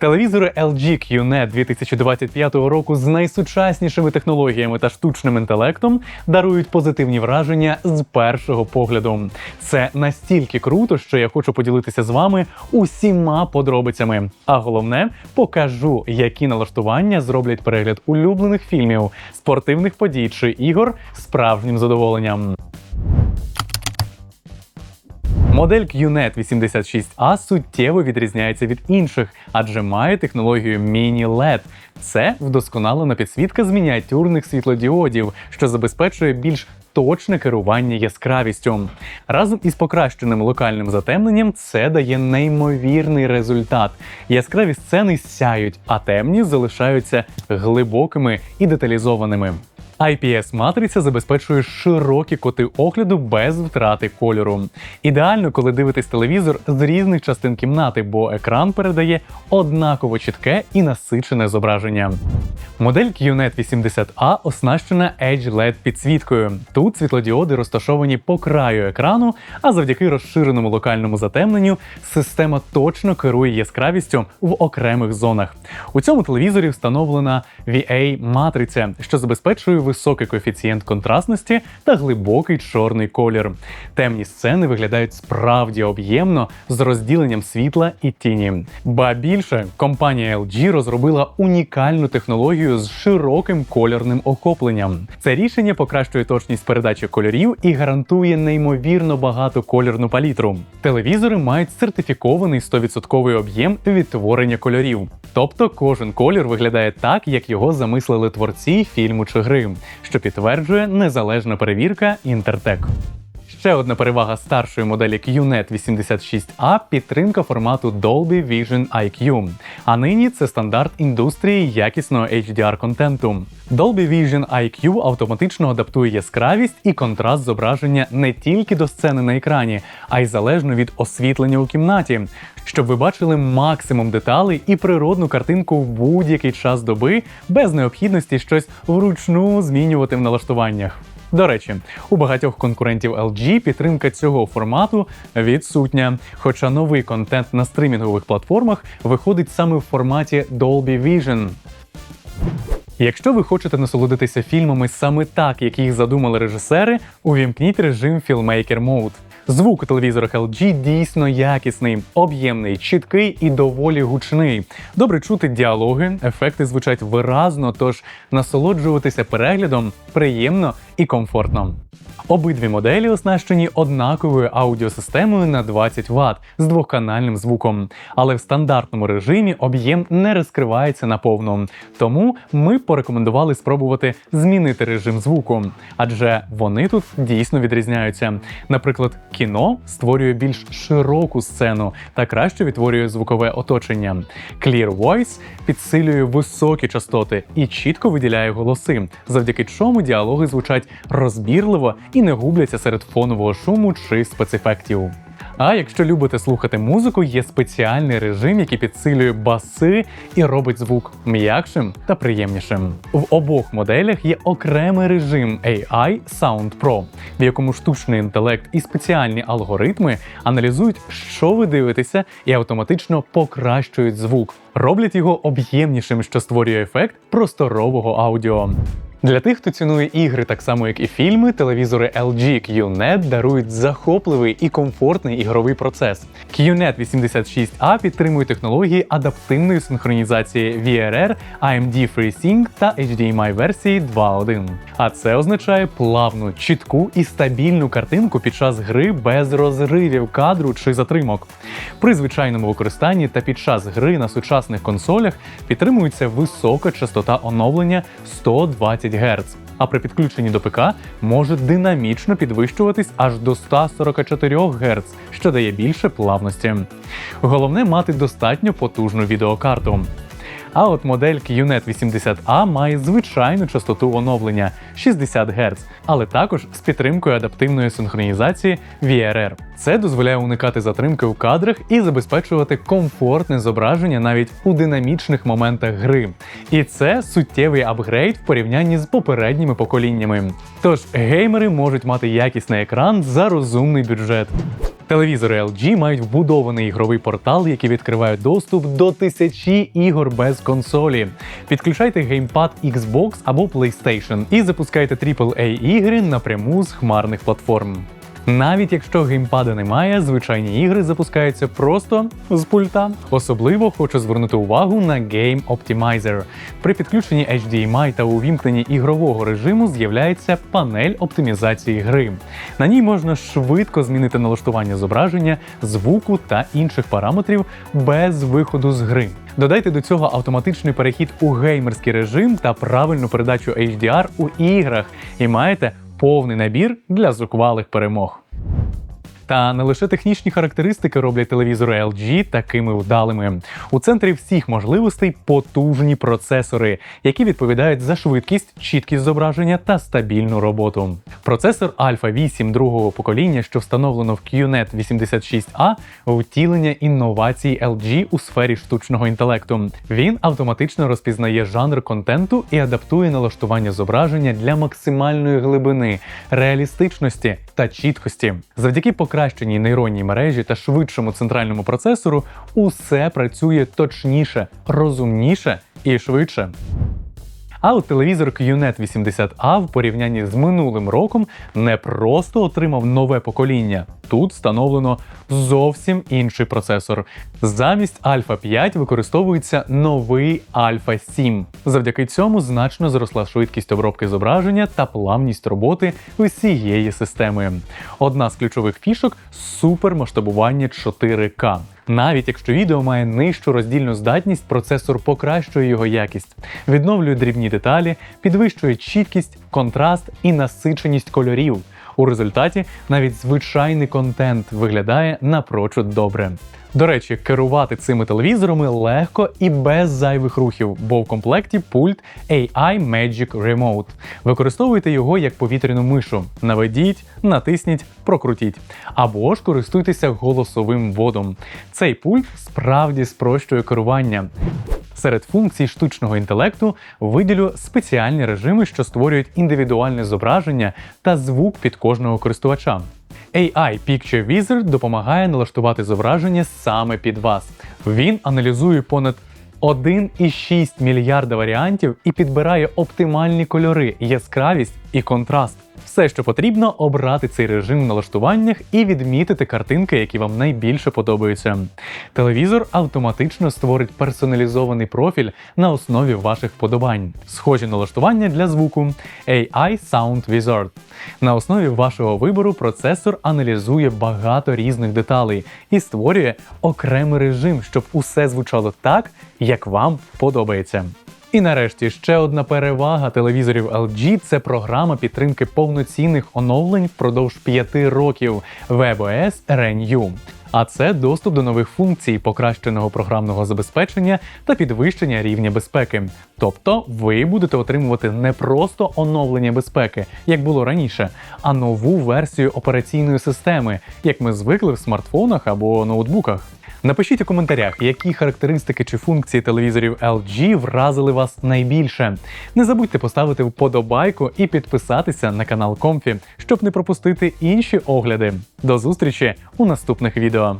Телевізори LG QNET 2025 року з найсучаснішими технологіями та штучним інтелектом дарують позитивні враження з першого погляду. Це настільки круто, що я хочу поділитися з вами усіма подробицями. А головне, покажу, які налаштування зроблять перегляд улюблених фільмів, спортивних подій чи ігор справжнім задоволенням. Модель QNET 86A суттєво відрізняється від інших, адже має технологію Mini LED. Це вдосконалена підсвітка з мініатюрних світлодіодів, що забезпечує більш точне керування яскравістю. Разом із покращеним локальним затемненням це дає неймовірний результат. Яскраві сцени сяють, а темні залишаються глибокими і деталізованими. IPS-матриця забезпечує широкі коти огляду без втрати кольору. Ідеально, коли дивитесь телевізор з різних частин кімнати, бо екран передає однаково чітке і насичене зображення. Модель QNET 80A оснащена Edge LED підсвіткою. Тут світлодіоди розташовані по краю екрану, а завдяки розширеному локальному затемненню система точно керує яскравістю в окремих зонах. У цьому телевізорі встановлена VA-матриця, що забезпечує високий коефіцієнт контрастності та глибокий чорний колір. Темні сцени виглядають справді об'ємно з розділенням світла і тіні. Ба більше компанія LG розробила унікальну технологію з широким кольорним охопленням. Це рішення покращує точність передачі кольорів і гарантує неймовірно багату кольорну палітру. Телевізори мають сертифікований 100% об'єм відтворення кольорів. Тобто кожен колір виглядає так, як його замислили творці фільму чи гри, що підтверджує незалежна перевірка Інтертек. Ще одна перевага старшої моделі QNET 86A підтримка формату Dolby Vision IQ. А нині це стандарт індустрії якісного HDR контенту. Dolby Vision IQ автоматично адаптує яскравість і контраст зображення не тільки до сцени на екрані, а й залежно від освітлення у кімнаті, щоб ви бачили максимум деталей і природну картинку в будь-який час доби без необхідності щось вручну змінювати в налаштуваннях. До речі, у багатьох конкурентів LG підтримка цього формату відсутня. Хоча новий контент на стримінгових платформах виходить саме в форматі Dolby Vision. Якщо ви хочете насолодитися фільмами саме так, як їх задумали режисери, увімкніть режим Filmmaker Mode. Звук у телевізорах LG дійсно якісний, об'ємний, чіткий і доволі гучний. Добре чути діалоги, ефекти звучать виразно, тож насолоджуватися переглядом приємно і комфортно. Обидві моделі оснащені однаковою аудіосистемою на 20 Вт з двоканальним звуком, але в стандартному режимі об'єм не розкривається наповну. Тому ми порекомендували спробувати змінити режим звуку, адже вони тут дійсно відрізняються. Наприклад, кіно створює більш широку сцену та краще відтворює звукове оточення. Clear Voice підсилює високі частоти і чітко виділяє голоси, завдяки чому діалоги звучать розбірливо і не губляться серед фонового шуму чи спецефектів. А якщо любите слухати музику, є спеціальний режим, який підсилює баси і робить звук м'якшим та приємнішим. В обох моделях є окремий режим AI Sound Pro, в якому штучний інтелект і спеціальні алгоритми аналізують, що ви дивитеся, і автоматично покращують звук, роблять його об'ємнішим, що створює ефект просторового аудіо. Для тих, хто цінує ігри так само, як і фільми, телевізори LG QNET дарують захопливий і комфортний ігровий процес. QNET 86A підтримує технології адаптивної синхронізації VRR, AMD FreeSync та HDMI версії 2.1. А це означає плавну, чітку і стабільну картинку під час гри без розривів кадру чи затримок. При звичайному використанні та під час гри на сучасних консолях підтримується висока частота оновлення 120 Гц, а при підключенні до ПК може динамічно підвищуватись аж до 144 Гц, що дає більше плавності. Головне мати достатньо потужну відеокарту. А от модель QNET 80A має звичайну частоту оновлення 60 Гц, але також з підтримкою адаптивної синхронізації VRR. Це дозволяє уникати затримки у кадрах і забезпечувати комфортне зображення навіть у динамічних моментах гри. І це суттєвий апгрейд в порівнянні з попередніми поколіннями. Тож геймери можуть мати якісний екран за розумний бюджет. Телевізори LG мають вбудований ігровий портал, який відкриває доступ до тисячі ігор без консолі. Підключайте геймпад Xbox або PlayStation і запускайте AAA ігри напряму з хмарних платформ. Навіть якщо геймпада немає, звичайні ігри запускаються просто з пульта. Особливо хочу звернути увагу на Game Optimizer. При підключенні HDMI та увімкненні ігрового режиму з'являється панель оптимізації гри. На ній можна швидко змінити налаштування зображення, звуку та інших параметрів без виходу з гри. Додайте до цього автоматичний перехід у геймерський режим та правильну передачу HDR у іграх, і маєте повний набір для зухвалих перемог. Та не лише технічні характеристики роблять телевізори LG такими вдалими. У центрі всіх можливостей потужні процесори, які відповідають за швидкість, чіткість зображення та стабільну роботу. Процесор Alpha 8 другого покоління, що встановлено в QNET 86A, втілення інновацій LG у сфері штучного інтелекту. Він автоматично розпізнає жанр контенту і адаптує налаштування зображення для максимальної глибини, реалістичності та чіткості. Завдяки покращеній нейронній мережі та швидшому центральному процесору усе працює точніше, розумніше і швидше. А от телевізор QNET 80A в порівнянні з минулим роком не просто отримав нове покоління. Тут встановлено зовсім інший процесор. Замість Alpha 5 використовується новий Alpha 7. Завдяки цьому значно зросла швидкість обробки зображення та плавність роботи усієї системи. Одна з ключових фішок супермасштабування 4К. Навіть якщо відео має нижчу роздільну здатність, процесор покращує його якість, відновлює дрібні деталі, підвищує чіткість, контраст і насиченість кольорів. У результаті навіть звичайний контент виглядає напрочуд добре. До речі, керувати цими телевізорами легко і без зайвих рухів, бо в комплекті пульт AI Magic Remote. Використовуйте його як повітряну мишу. Наведіть, натисніть, прокрутіть. Або ж користуйтеся голосовим вводом. Цей пульт справді спрощує керування. Серед функцій штучного інтелекту виділю спеціальні режими, що створюють індивідуальне зображення та звук під кожного користувача. AI Picture Wizard допомагає налаштувати зображення саме під вас. Він аналізує понад 1,6 мільярда варіантів і підбирає оптимальні кольори, яскравість і контраст. Все, що потрібно, обрати цей режим в налаштуваннях і відмітити картинки, які вам найбільше подобаються. Телевізор автоматично створить персоналізований профіль на основі ваших вподобань. Схожі налаштування для звуку AI Sound Wizard. На основі вашого вибору процесор аналізує багато різних деталей і створює окремий режим, щоб усе звучало так, як вам подобається. І нарешті ще одна перевага телевізорів LG – це програма підтримки повноцінних оновлень впродовж 5 років WebOS Renew. А це доступ до нових функцій, покращеного програмного забезпечення та підвищення рівня безпеки. Тобто ви будете отримувати не просто оновлення безпеки, як було раніше, а нову версію операційної системи, як ми звикли в смартфонах або ноутбуках. Напишіть у коментарях, які характеристики чи функції телевізорів LG вразили вас найбільше. Не забудьте поставити вподобайку і підписатися на канал Комфі, щоб не пропустити інші огляди. До зустрічі у наступних відео.